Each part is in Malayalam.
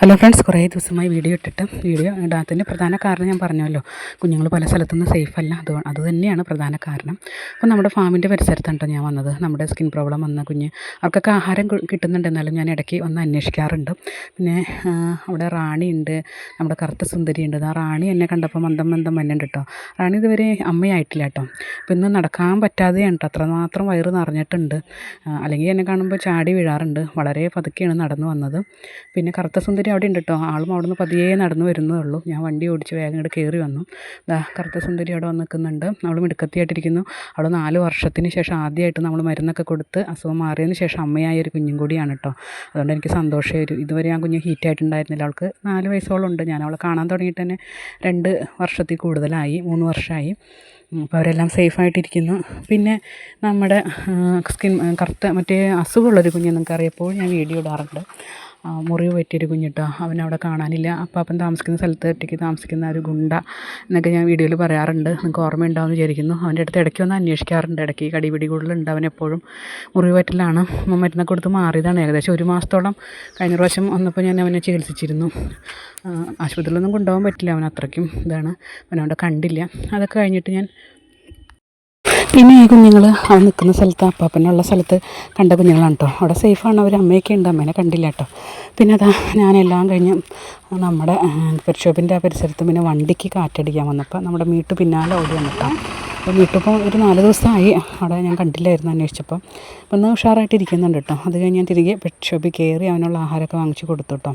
ഹലോ ഫ്രണ്ട്സ് കുറേ ദിവസമായി വീഡിയോ ഇട്ടിട്ട് വീഡിയോ ഇടാത്തതിന്റെ പ്രധാന കാരണം ഞാൻ പറഞ്ഞല്ലോ. കുഞ്ഞുങ്ങൾ പല സ്ഥലത്തുനിന്ന് സേഫ് അല്ല. അത് അത് തന്നെയാണ് പ്രധാന കാരണം. അപ്പോൾ നമ്മുടെ ഫാമിന്റെ പരിസരത്താണ് ഞാൻ വന്നത്? നമ്മുടെ സ്കിൻ പ്രോബ്ലം വന്ന കുഞ്ഞ്. അവർക്കൊക്കെ ആഹാരം കിട്ടുന്നുണ്ട്. എന്നാലും ഞാൻ ഇടയ്ക്ക് വന്ന് അന്വേഷിക്കാറുണ്ട്. പിന്നെ അവിടെ റാണിയുണ്ട് നമ്മുടെ കറുത്ത സുന്ദരിയുണ്ട് ആ റാണി എന്നെ കണ്ടപ്പോൾ മന്ദം മന്ദം വന്നുണ്ട് കേട്ടോ. റാണി ഇതുവരെ അമ്മയായിട്ടില്ല കേട്ടോ. അപ്പോൾ ഇന്ന് നടക്കാൻ പറ്റാതെയാണ് കേട്ടോ. അത്രമാത്രം വയറ് നിറഞ്ഞിട്ടുണ്ട്. അല്ലെങ്കിൽ എന്നെ കാണുമ്പോൾ ചാടി വീഴാറുണ്ട്. വളരെ പതുക്കെയാണ് നടന്നു വന്നത്. പിന്നെ കറുത്ത സുന്ദരി അവിടെ ഉണ്ട് കേട്ടോ ആളും അവിടെ നിന്ന് പതിയെ നടന്നു വരുന്നതേ ഉള്ളൂ. ഞാൻ വണ്ടി ഓടിച്ച് വേഗം ഇങ്ങോട്ട് കയറി വന്നു. ദാ കറുത്ത സുന്ദരി അവിടെ വന്ന് നിൽക്കുന്നുണ്ട് അവൾ മിടുക്കത്തിയായിട്ടിരിക്കുന്നു. അവൾ നാല് വർഷത്തിന് ശേഷം ആദ്യമായിട്ട് നമ്മൾ മരുന്നൊക്കെ കൊടുത്ത് അസുഖം മാറിയതിന് ശേഷം അമ്മയായ ഒരു കുഞ്ഞും കൂടിയാണ് കേട്ടോ അതുകൊണ്ട് എനിക്ക് സന്തോഷമായി. ഇതുവരെ ആ കുഞ്ഞ് ഹീറ്റായിട്ടുണ്ടായിരുന്നില്ല അവൾക്ക് നാല് വയസ്സോളം ഉണ്ട്. ഞാൻ അവളെ കാണാൻ തുടങ്ങിയിട്ട് തന്നെ രണ്ട് വർഷത്തിൽ കൂടുതലായി. മൂന്ന് വർഷമായി. അപ്പോൾ അവരെല്ലാം സേഫായിട്ടിരിക്കുന്നു പിന്നെ നമ്മുടെ സ്കിൻ കറുത്ത മറ്റേ അസുഖമുള്ളൊരു കുഞ്ഞ് നിങ്ങൾക്ക് അറിയപ്പോൾ ഞാൻ വീഡിയോ ഇടാറുണ്ട്. മുറിവ് പറ്റിയൊരു കുഞ്ഞിട്ടോ. അവനവിടെ കാണാനില്ല. അപ്പാപ്പൻ താമസിക്കുന്ന സ്ഥലത്ത് ഒറ്റയ്ക്ക് താമസിക്കുന്ന ഒരു ഗുണ്ട എന്നൊക്കെ ഞാൻ വീഡിയോയിൽ പറയാറുണ്ട്. നിങ്ങൾക്ക് ഓർമ്മയുണ്ടാവുമെന്ന് വിചാരിക്കുന്നു. അവന്റെ അടുത്ത് ഇടയ്ക്ക് വന്ന് അന്വേഷിക്കാറുണ്ട്. ഇടയ്ക്ക് കടിപിടി കൂടുതലുണ്ട് അവനെപ്പോഴും മുറിവ് പറ്റലാണ്. മരുന്നൊക്കെ കൊടുത്ത് മാറിയതാണ്. ഏകദേശം ഒരു മാസത്തോളം കഴിഞ്ഞ പ്രാവശ്യം വന്നപ്പോൾ ഞാൻ അവനെ ചികിത്സിച്ചിരുന്നു. ആശുപത്രിയിലൊന്നും കൊണ്ടുപോകാൻ പറ്റില്ല. അവൻ അത്രയ്ക്കും ഇതാണ്. അവനവിടെ കണ്ടില്ല. അതൊക്കെ കഴിഞ്ഞിട്ട് ഞാൻ പിന്നെ ഈ കുഞ്ഞുങ്ങൾ അവൻ നിൽക്കുന്ന സ്ഥലത്ത് അപ്പാപ്പനുള്ള സ്ഥലത്ത് കണ്ട കുഞ്ഞുങ്ങളാണ് കേട്ടോ അവിടെ സേഫാണ് അവർ അമ്മയൊക്കെ ഉണ്ട്. അമ്മേനെ കണ്ടില്ല കേട്ടോ പിന്നെ അതാ ഞാനെല്ലാം കഴിഞ്ഞ് നമ്മുടെ പെർഷോപ്പിന്റെ ആ പരിസരത്ത് പിന്നെ വണ്ടിക്ക് കാറ്റടിക്കാൻ വന്നപ്പോൾ നമ്മുടെ മീട്ട് പിന്നാലെ ഓടി വന്നിട്ടാണ് അപ്പോൾ വീട്ടിപ്പോൾ ഒരു നാല് ദിവസമായി അവിടെ ഞാൻ കണ്ടില്ലായിരുന്നു അന്വേഷിച്ചപ്പോൾ അപ്പം ഒന്ന് ഉഷാറായിട്ട് ഇരിക്കുന്നുണ്ട് കേട്ടോ അത് കഴിഞ്ഞ് ഞാൻ തിരികെ പെറ്റ് ഷോപ്പിൽ കയറി അവനുള്ള ആഹാരമൊക്കെ വാങ്ങിച്ച് കൊടുത്തു കേട്ടോ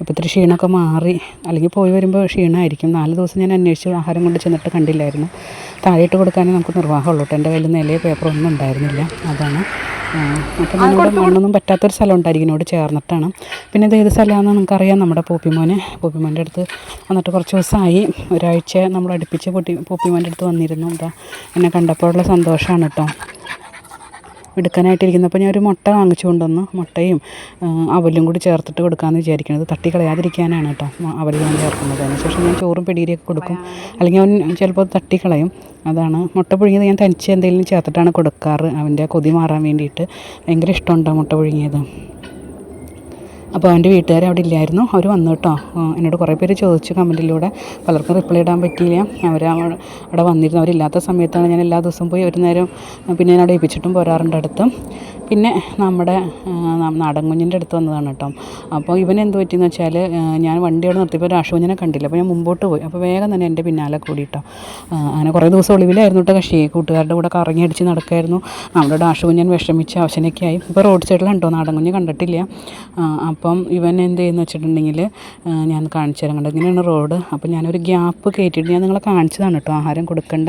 ഇപ്പോൾ ഇത്തിരി ക്ഷീണമൊക്കെ മാറി. അല്ലെങ്കിൽ പോയി വരുമ്പോൾ ക്ഷീണമായിരിക്കും. നാല് ദിവസം ഞാൻ അന്വേഷിച്ചു ആഹാരം കൊണ്ട് ചെന്നിട്ട് കണ്ടില്ലായിരുന്നു. താഴെയിട്ട് കൊടുക്കാനേ നമുക്ക് നിർവാഹമുള്ളൂ കേട്ടോ. എന്റെ കയ്യിൽ നിലയോ പേപ്പറോ ഒന്നും ഉണ്ടായിരുന്നില്ല. അതാണ്. അപ്പോൾ നമ്മുടെ മണ്ണൊന്നും പറ്റാത്തൊരു സ്ഥലം ഉണ്ടായിരിക്കും ഇതിനോട് ചേർന്നിട്ടാണ്. പിന്നെ ഇത് ഏത് സ്ഥലമാണെന്ന് നമുക്കറിയാം നമ്മുടെ പൂപ്പിമോനെ. പൂപ്പിമോന്റെ അടുത്ത് വന്നിട്ട് കുറച്ച് ദിവസമായി. ഒരാഴ്ച നമ്മൾ അടുപ്പിച്ച് പൊട്ടി പൂപ്പിമോന്റെ അടുത്ത് വന്നിരുന്നു. എന്താ എന്നെ കണ്ടപ്പോഴുള്ള സന്തോഷമാണ് കേട്ടോ. എടുക്കാനായിട്ടിരിക്കുന്നപ്പോൾ ഞാൻ ഒരു മുട്ട വാങ്ങിച്ചു കൊണ്ടുവന്നു. മുട്ടയും അവലും കൂടി ചേർത്തിട്ട് കൊടുക്കാമെന്ന് വിചാരിക്കുന്നത്. തട്ടി കളയാതിരിക്കാനാണ് കേട്ടോ അവൽ ഞാൻ ചേർക്കുന്നത്. അതിനുശേഷം ഞാൻ ചോറും പിടിയിലേക്ക് കൊടുക്കും. അല്ലെങ്കിൽ അവൻ ചിലപ്പോൾ തട്ടിക്കളയും. അതാണ്. മുട്ട പുഴുങ്ങിയത് ഞാൻ തനിച്ച് എന്തെങ്കിലും ചേർത്തിട്ടാണ് കൊടുക്കാറ്. അവന്റെ കൊതി മാറാൻ വേണ്ടിയിട്ട്. ഭയങ്കര ഇഷ്ടമുണ്ടോ മുട്ട പുഴുങ്ങിയത്? അപ്പോൾ അവന്റെ വീട്ടുകാർ അവിടെ ഇല്ലായിരുന്നു. അവർ വന്നു കേട്ടോ. എന്നോട് കുറേ പേര് ചോദിച്ചു കമന്റിലൂടെ. പലർക്കും റിപ്ലൈ ഇടാൻ പറ്റിയില്ല. അവർ അവിടെ വന്നിരുന്നു. അവരില്ലാത്ത സമയത്താണ് ഞാൻ എല്ലാ ദിവസവും പോയി ഒരു നേരം പിന്നെ ഞാൻ അവിടെ ഏൽപ്പിച്ചിട്ടും പോരാറുണ്ട് അടുത്ത്. പിന്നെ നമ്മുടെ നാടൻ കുഞ്ഞിന്റെ അടുത്ത് വന്നതാണ് കേട്ടോ. അപ്പോൾ ഇവൻ എന്ത് പറ്റിയെന്ന് വെച്ചാൽ ഞാൻ വണ്ടി അവിടെ നിർത്തിയപ്പോൾ രാഷ്കുഞ്ഞിനെ കണ്ടില്ല. അപ്പോൾ ഞാൻ മുമ്പോട്ട് പോയി. അപ്പോൾ വേഗം തന്നെ എന്റെ പിന്നാലെ കൂടി കേട്ടോ. അങ്ങനെ കുറേ ദിവസം ഒളിവിലായിരുന്നു കേട്ടോ. കക്ഷി കൂട്ടുകാരുടെ കൂടെ കറങ്ങി അടിച്ച് നടക്കായിരുന്നു. നമ്മുടെ കുഞ്ഞൻ വിഷമിച്ച് അവശനൊക്കെ ആയി. ഇപ്പോൾ റോഡ് സൈഡിലാണ് കേട്ടോ. നാടൻ കുഞ്ഞ് കണ്ടിട്ടില്ല. അപ്പം ഇവൻ എന്ത് ചെയ്യുന്നു വെച്ചിട്ടുണ്ടെങ്കിൽ ഞാൻ കാണിച്ചു തരാം കണ്ടോ? ഇങ്ങനെയാണ് റോഡ്. അപ്പോൾ ഞാനൊരു ഗ്യാപ്പ് കയറ്റിയിട്ട് ഞാൻ നിങ്ങളെ കാണിച്ചതാണ് കേട്ടോ. ആഹാരം കൊടുക്കേണ്ട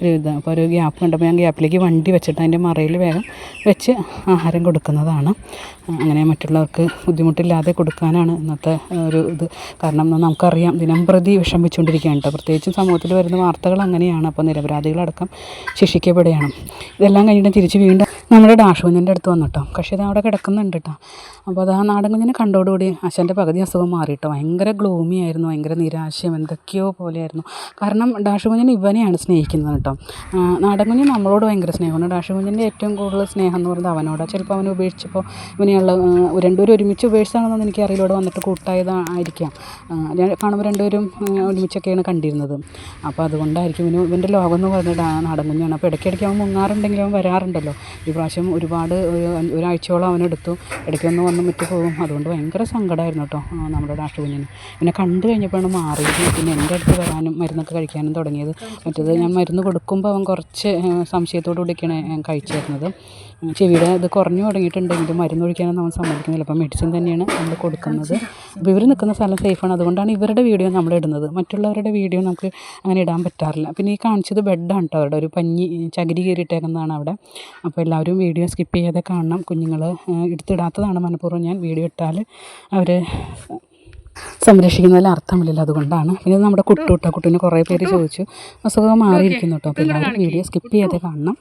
ഒരു ഇത്. അപ്പോൾ ഒരു ഗ്യാപ്പ് കണ്ടപ്പോൾ ഞാൻ ഗ്യാപ്പിലേക്ക് വണ്ടി വെച്ചിട്ട് അതിന്റെ മറയിൽ വേഗം വെച്ച് ആഹാരം കൊടുക്കുന്നതാണ്. അങ്ങനെ മറ്റുള്ളവർക്ക് ബുദ്ധിമുട്ടില്ലാതെ കൊടുക്കാനാണ് ഇന്നത്തെ ഒരു ഇത്. കാരണം നമുക്കറിയാം ദിനം പ്രതി വിഷമിച്ചുകൊണ്ടിരിക്കുകയാണ് കേട്ടോ. പ്രത്യേകിച്ചും സമൂഹത്തിൽ വരുന്ന വാർത്തകൾ അങ്ങനെയാണ്. അപ്പോൾ നിരപരാധികളടക്കം ശിക്ഷിക്കപ്പെടുകയാണ്. ഇതെല്ലാം കഴിഞ്ഞിട്ട് തിരിച്ച് വീണ്ടും നമ്മുടെ ഡാഷ് ഡാഷുകുഞ്ഞിന്റെ അടുത്ത് വന്നു കേട്ടോ. പക്ഷേ ഇത് അവിടെ കിടക്കുന്നുണ്ട് കേട്ടോ. അപ്പോൾ അത് ആ നാടൻ കണ്ടോടുകൂടി അശാന്റെ പകുതി അസുഖം മാറിയിട്ട്. ഭയങ്കര ഗ്ലൂമി ആയിരുന്നു ഭയങ്കര നിരാശയും എന്തൊക്കെയോ പോലെയായിരുന്നു. കാരണം ഡാഷു കുഞ്ഞിന് ഇവനെയാണ് സ്നേഹിക്കുന്നത് കേട്ടോ. ആ, നാടൻ കുഞ്ഞ് നമ്മളോട് ഭയങ്കര സ്നേഹമാണ്. ഡാഷു കുഞ്ഞിന്റെ ഏറ്റവും കൂടുതൽ സ്നേഹം എന്ന് പറയുന്നത് അവനോട്. ചിലപ്പോൾ അവനെ ഉപേക്ഷിച്ചപ്പോൾ ഇവനെയുള്ള രണ്ടുപേരും ഒരുമിച്ച് ഉപേക്ഷിച്ചാണെന്നൊന്നും എനിക്കറിയില്ല ഇവിടെ വന്നിട്ട് കൂട്ടായതായിരിക്കാം. കാണുമ്പോൾ രണ്ടുപേരും ഒരുമിച്ചൊക്കെയാണ് കണ്ടിരുന്നത്. അപ്പോൾ അതുകൊണ്ടായിരിക്കും ഇവന് ഇവന്റെ ലോകം എന്ന് പറയുന്നത് നാടൻ കുഞ്ഞാണ് അപ്പോൾ ഇടയ്ക്കിടയ്ക്ക് അവൻ മുങ്ങാറുണ്ടെങ്കിൽ അവൻ വരാറുണ്ടല്ലോ. ഈ പ്രാവശ്യം ഒരുപാട് ഒരു ഒരാഴ്ചയോളം അവനെടുത്തു. ഇടയ്ക്ക് ഒന്ന് വന്ന് വിട്ട് പോകും. അതുകൊണ്ട് ഭയങ്കര സങ്കടമായിരുന്നു കേട്ടോ നമ്മുടെ കുഞ്ഞിന് പിന്നെ കണ്ടു കഴിഞ്ഞപ്പോഴാണ് മാറിയത്. പിന്നെ എന്റെ അടുത്ത് വരാനും മരുന്നൊക്കെ കഴിക്കാനും തുടങ്ങിയത്. മറ്റേത് ഞാൻ മരുന്ന് കൊടുക്കുമ്പോൾ അവൻ കുറച്ച് സംശയത്തോടു കൂടിയൊക്കെയാണ് കഴിച്ചിരുന്നത്. ചെവിയുടെ ഇത് കുറഞ്ഞു തുടങ്ങിയിട്ടുണ്ടെങ്കിലും മരുന്ന് ഒഴിക്കാനൊന്നും അവൻ സമ്മതിക്കുന്നില്ല. അപ്പം മെഡിസിൻ തന്നെയാണ് നമ്മൾ കൊടുക്കുന്നത്. അപ്പോൾ ഇവർ നിൽക്കുന്ന സ്ഥലം സേഫാണ്. അതുകൊണ്ടാണ് ഇവരുടെ വീഡിയോ നമ്മൾ ഇടുന്നത്. മറ്റുള്ളവരുടെ വീഡിയോ നമുക്ക് അങ്ങനെ ഇടാൻ പറ്റാറില്ല. പിന്നെ ഈ കാണിച്ചത് ബെഡാണ് കേട്ടോ. അവരുടെ ഒരു പഞ്ഞി ചകിരി കയറിയിട്ടേക്കുന്നതാണ് അവിടെ. അപ്പോൾ എല്ലാവരും വീഡിയോ സ്കിപ്പ് ചെയ്യാതെ കാണണം. കുഞ്ഞുങ്ങൾ എടുത്തിടാത്തതാണ് മനഃപൂർവം ഞാൻ വീഡിയോ ഇട്ടാൽ അവർ സംരക്ഷിക്കുന്നതിൽ അർത്ഥമില്ലല്ലോ അതുകൊണ്ടാണ്. പിന്നെ നമ്മുടെ കുട്ടു കേട്ടോ കുട്ടീനെ കുറേ പേര് ചോദിച്ചു. അസുഖം മാറിയിരിക്കുന്നു കേട്ടോ അപ്പോൾ എല്ലാവരും വീഡിയോ സ്കിപ്പ് ചെയ്യാതെ കാണണം.